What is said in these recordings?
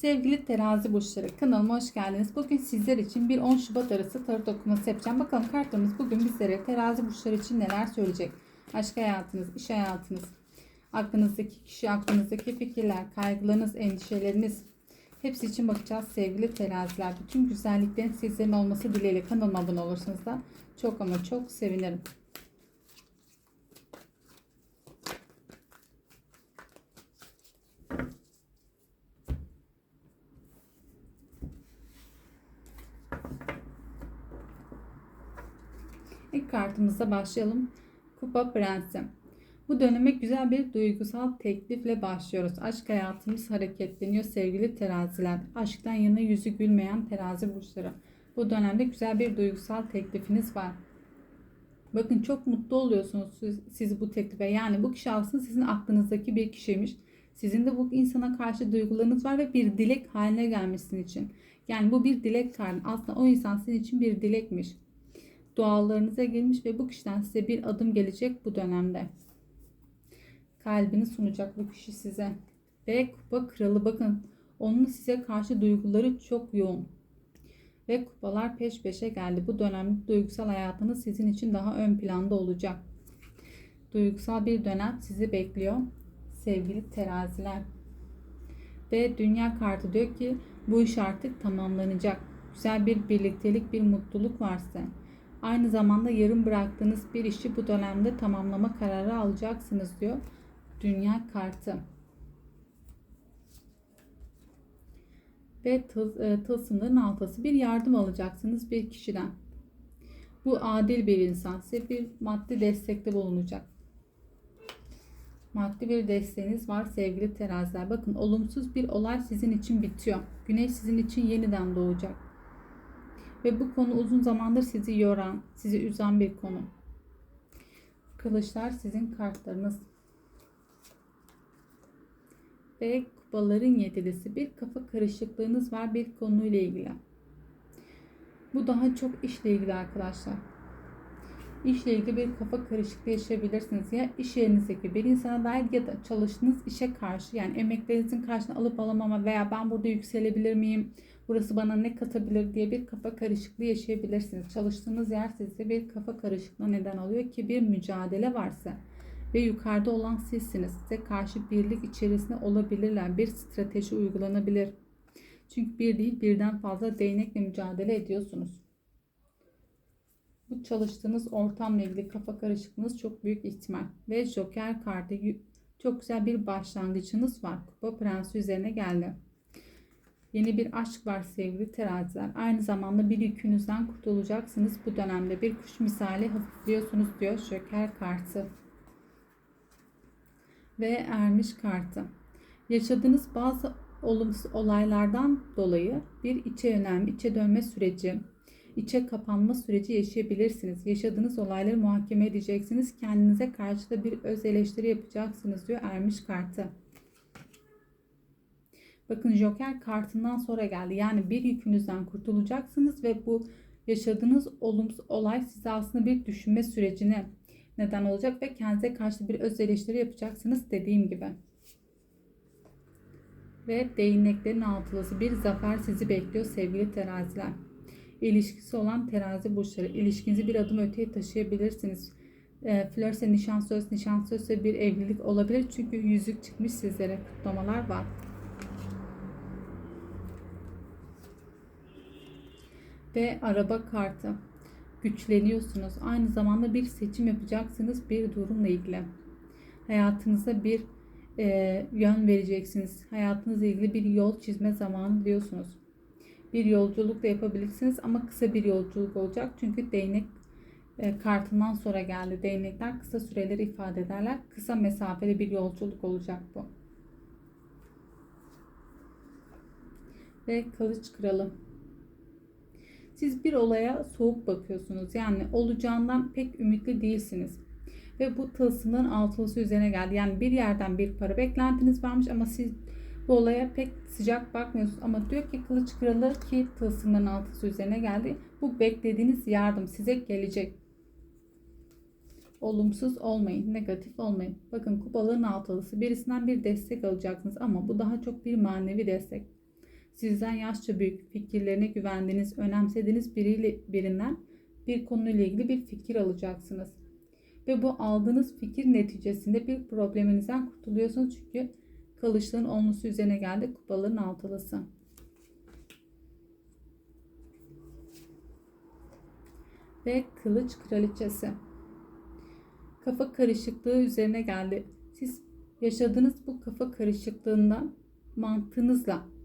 Sevgili terazi burçları kanalıma hoş geldiniz. Bugün sizler için bir 10 Şubat arası tarot okuması yapacağım. Bakalım kartlarımız bugün bizlere terazi burçları için neler söyleyecek? Aşk hayatınız, iş hayatınız, aklınızdaki kişi, aklınızdaki fikirler, kaygılarınız, endişeleriniz hepsi için bakacağız sevgili teraziler. Bütün güzelliklerin sizlerin olması dileğiyle kanalıma abone olursanız da çok ama çok sevinirim. İlk kartımızla başlayalım. Kupa Prensi. Bu döneme güzel bir duygusal teklifle başlıyoruz. Aşk hayatımız hareketleniyor sevgili teraziler. Aşktan yana yüzü gülmeyen terazi burçları. Bu dönemde güzel bir duygusal teklifiniz var. Bakın çok mutlu oluyorsunuz siz, siz bu teklife. Yani bu kişi aslında sizin aklınızdaki bir kişiymiş. Sizin de bu insana karşı duygularınız var ve bir dilek haline gelmişsin için. Yani bu bir dilek kartı. Aslında o insan sizin için bir dilekmiş dualarınıza gelmiş ve bu kişiden size bir adım gelecek bu dönemde. Kalbini sunacak bu kişi size. Ve kupa kralı bakın onun size karşı duyguları çok yoğun. Ve kupalar peş peşe geldi. Bu dönemde duygusal hayatınız sizin için daha ön planda olacak. Duygusal bir dönem sizi bekliyor. Sevgili teraziler. Ve dünya kartı diyor ki bu iş artık tamamlanacak. Güzel bir birliktelik, bir mutluluk varsa Aynı zamanda yarım bıraktığınız bir işi bu dönemde tamamlama kararı alacaksınız diyor. Dünya kartı. Ve tıl, e, tılsımların altısı bir yardım alacaksınız bir kişiden. Bu adil bir insan size bir maddi destekte bulunacak. Maddi bir desteğiniz var sevgili teraziler. Bakın olumsuz bir olay sizin için bitiyor. Güneş sizin için yeniden doğacak ve bu konu uzun zamandır sizi yoran, sizi üzen bir konu. Kılıçlar sizin kartlarınız. Ve kupaların yedilisi bir kafa karışıklığınız var bir konuyla ilgili. Bu daha çok işle ilgili arkadaşlar. İşle ilgili bir kafa karışıklığı yaşayabilirsiniz. Ya iş yerinizdeki bir insana dair ya da çalıştığınız işe karşı yani emeklerinizin karşılığını alıp alamama veya ben burada yükselebilir miyim? Burası bana ne katabilir diye bir kafa karışıklığı yaşayabilirsiniz. Çalıştığınız yer size bir kafa karışıklığı neden oluyor ki bir mücadele varsa ve yukarıda olan sizsiniz. Size karşı birlik içerisinde olabilirler. Bir strateji uygulanabilir. Çünkü bir değil birden fazla değnekle mücadele ediyorsunuz. Bu çalıştığınız ortamla ilgili kafa karışıklığınız çok büyük ihtimal. Ve Joker kartı çok güzel bir başlangıcınız var. Kupa Prensi üzerine geldi. Yeni bir aşk var sevgili teraziler. Aynı zamanda bir yükünüzden kurtulacaksınız. Bu dönemde bir kuş misali hafifliyorsunuz diyor Joker kartı. Ve ermiş kartı. Yaşadığınız bazı olumsuz olaylardan dolayı bir içe yönelme, içe dönme süreci, içe kapanma süreci yaşayabilirsiniz. Yaşadığınız olayları muhakeme edeceksiniz. Kendinize karşı da bir öz eleştiri yapacaksınız diyor ermiş kartı. Bakın Joker kartından sonra geldi. Yani bir yükünüzden kurtulacaksınız ve bu yaşadığınız olumsuz olay size aslında bir düşünme sürecine neden olacak ve kendinize karşı bir öz eleştiri yapacaksınız dediğim gibi. Ve değneklerin altılısı bir zafer sizi bekliyor sevgili teraziler. İlişkisi olan terazi burçları. İlişkinizi bir adım öteye taşıyabilirsiniz. E, flörse nişan söz, nişan sözse bir evlilik olabilir. Çünkü yüzük çıkmış sizlere kutlamalar var. Ve araba kartı. Güçleniyorsunuz. Aynı zamanda bir seçim yapacaksınız bir durumla ilgili. Hayatınıza bir e, yön vereceksiniz. Hayatınızla ilgili bir yol çizme zamanı diyorsunuz. Bir yolculuk da yapabilirsiniz ama kısa bir yolculuk olacak. Çünkü değnek e, kartından sonra geldi. Değnekler kısa süreleri ifade ederler. Kısa mesafeli bir yolculuk olacak bu. Ve kılıç kralı. Siz bir olaya soğuk bakıyorsunuz. Yani olacağından pek ümitli değilsiniz. Ve bu tılsımların altılısı üzerine geldi. Yani bir yerden bir para beklentiniz varmış ama siz bu olaya pek sıcak bakmıyorsunuz. Ama diyor ki kılıç kralı ki tılsımların altılısı üzerine geldi. Bu beklediğiniz yardım size gelecek. Olumsuz olmayın, negatif olmayın. Bakın kupaların altılısı birisinden bir destek alacaksınız ama bu daha çok bir manevi destek Sizden yaşça büyük, fikirlerine güvendiğiniz, önemsediğiniz biriyle, birinden bir konuyla ilgili bir fikir alacaksınız. Ve bu aldığınız fikir neticesinde bir probleminizden kurtuluyorsunuz çünkü kılıçların olması üzerine geldi kupaların altılısı. Ve kılıç kraliçesi. Kafa karışıklığı üzerine geldi. Siz yaşadığınız bu kafa karışıklığından mantığınızla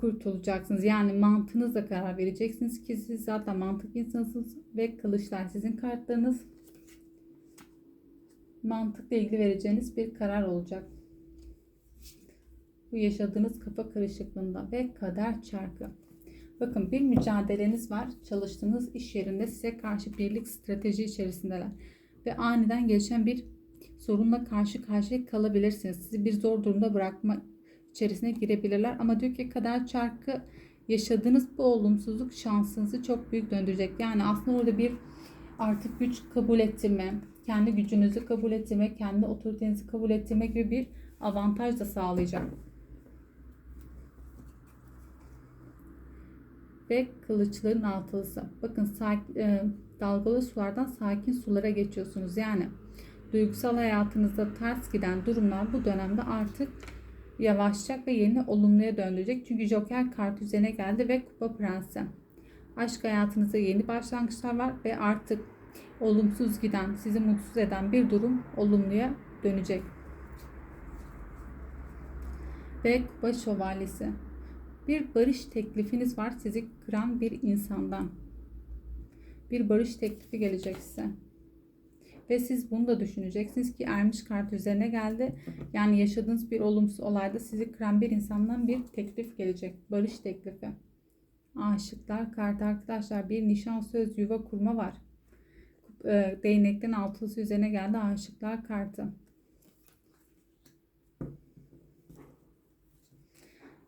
kurtulacaksınız. Yani mantığınızla karar vereceksiniz ki siz zaten mantık insansınız ve kılıçlar sizin kartlarınız. Mantıkla ilgili vereceğiniz bir karar olacak. Bu yaşadığınız kafa karışıklığında ve kader çarkı. Bakın bir mücadeleniz var. Çalıştığınız iş yerinde size karşı birlik strateji içerisindeler. Ve aniden gelişen bir sorunla karşı karşıya kalabilirsiniz. Sizi bir zor durumda bırakma içerisine girebilirler. Ama diyor ki kader çarkı yaşadığınız bu olumsuzluk şansınızı çok büyük döndürecek. Yani aslında orada bir artık güç kabul ettirme, kendi gücünüzü kabul ettirme, kendi otoritenizi kabul ettirme gibi bir avantaj da sağlayacak. Ve kılıçların altılısı. Bakın e, dalgalı sulardan sakin sulara geçiyorsunuz. Yani duygusal hayatınızda ters giden durumlar bu dönemde artık yavaşlayacak ve yeni olumluya döndürecek. Çünkü Joker kart üzerine geldi ve Kupa Prensi. Aşk hayatınızda yeni başlangıçlar var ve artık olumsuz giden, sizi mutsuz eden bir durum olumluya dönecek. Ve Kupa Şövalyesi. Bir barış teklifiniz var sizi kıran bir insandan. Bir barış teklifi gelecek size. Ve siz bunu da düşüneceksiniz ki ermiş kart üzerine geldi. Yani yaşadığınız bir olumsuz olayda sizi kıran bir insandan bir teklif gelecek. Barış teklifi. Aşıklar kartı arkadaşlar bir nişan söz yuva kurma var. E, değnekten altısı üzerine geldi aşıklar kartı.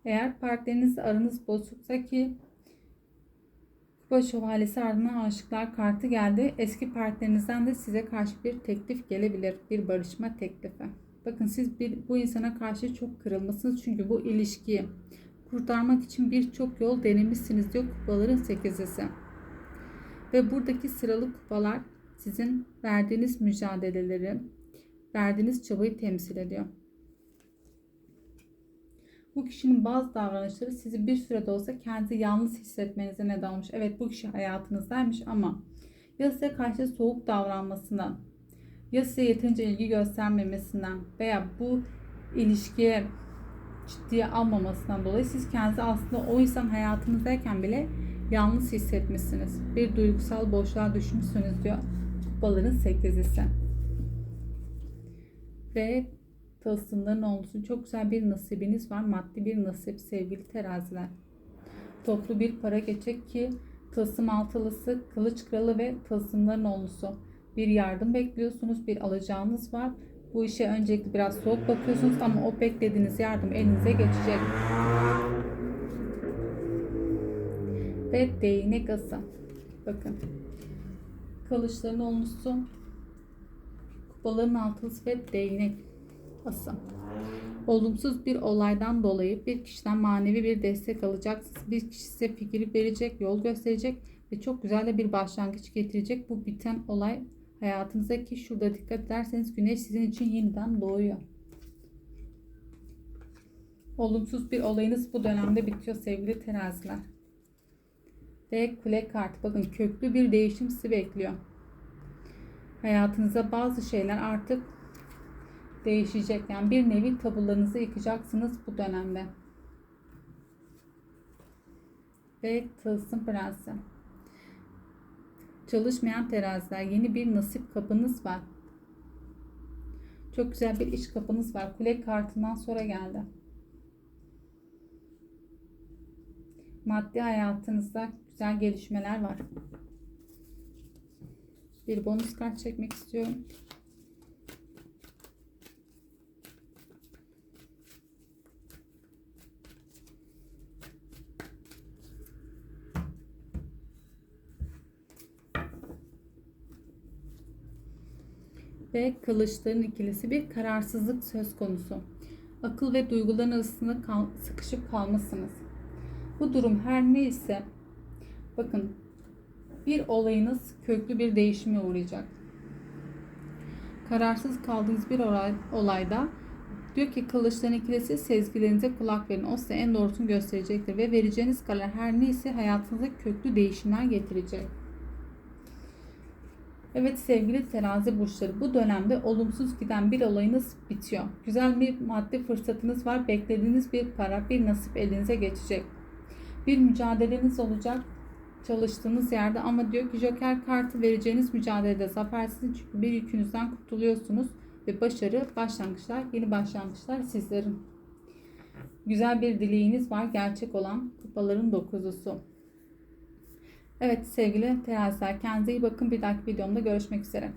Eğer partnerinizle aranız bozuksa ki Kupa şövalyesi ardından aşıklar kartı geldi. Eski partnerinizden de size karşı bir teklif gelebilir. Bir barışma teklifi. Bakın siz bir, bu insana karşı çok kırılmışsınız. Çünkü bu ilişkiyi kurtarmak için birçok yol denemişsiniz diyor kupaların sekizisi. Ve buradaki sıralı kupalar sizin verdiğiniz mücadeleleri, verdiğiniz çabayı temsil ediyor. Bu kişinin bazı davranışları sizi bir sürede olsa kendi yalnız hissetmenize neden olmuş. Evet bu kişi hayatınızdaymış ama ya size karşı soğuk davranmasından ya size yeterince ilgi göstermemesinden veya bu ilişkiye ciddiye almamasından dolayı siz kendinizi aslında o insan hayatınızdayken bile yalnız hissetmişsiniz. Bir duygusal boşluğa düşmüşsünüz diyor. Kupaların sekizisi. Ve tılsımların olsun çok güzel bir nasibiniz var. Maddi bir nasip sevgili teraziler. Toplu bir para geçecek ki tılsım altılısı, kılıç kralı ve tılsımların olması. Bir yardım bekliyorsunuz, bir alacağınız var. Bu işe öncelikle biraz soğuk bakıyorsunuz ama o beklediğiniz yardım elinize geçecek. Ve değnek ası. Bakın. Kılıçların olmuşsu. Kupaların altılısı ve değnek ası. Olumsuz bir olaydan dolayı bir kişiden manevi bir destek alacaksınız. Bir kişi size fikir verecek, yol gösterecek ve çok güzel de bir başlangıç getirecek. Bu biten olay hayatınızdaki şurada dikkat ederseniz güneş sizin için yeniden doğuyor. Olumsuz bir olayınız bu dönemde bitiyor sevgili teraziler. Ve kule kartı. Bakın köklü bir değişim sizi bekliyor. Hayatınıza bazı şeyler artık değişecek. Yani bir nevi tabularınızı yıkacaksınız bu dönemde. Ve tılsım prensi. Çalışmayan teraziler. Yeni bir nasip kapınız var. Çok güzel bir iş kapınız var. Kule kartından sonra geldi. Maddi hayatınızda güzel gelişmeler var. Bir bonus kart çekmek istiyorum. Ve kılıçların ikilisi bir kararsızlık söz konusu. akıl ve duyguların arasında kal- sıkışıp kalmışsınız. Bu durum her neyse bakın bir olayınız köklü bir değişime uğrayacak. Kararsız kaldığınız bir olay, olayda diyor ki kılıçların ikilisi sezgilerinize kulak verin. O size en doğrusunu gösterecektir ve vereceğiniz karar her neyse hayatınıza köklü değişimler getirecek. Evet sevgili terazi burçları bu dönemde olumsuz giden bir olayınız bitiyor. Güzel bir maddi fırsatınız var. Beklediğiniz bir para, bir nasip elinize geçecek. Bir mücadeleniz olacak çalıştığınız yerde ama diyor ki Joker kartı vereceğiniz mücadelede zafersiniz çünkü bir yükünüzden kurtuluyorsunuz ve başarı, başlangıçlar, yeni başlangıçlar sizlerin. Güzel bir dileğiniz var gerçek olan kupaların dokuzusu. Evet sevgili teraziler kendinize iyi bakın bir dahaki videomda görüşmek üzere.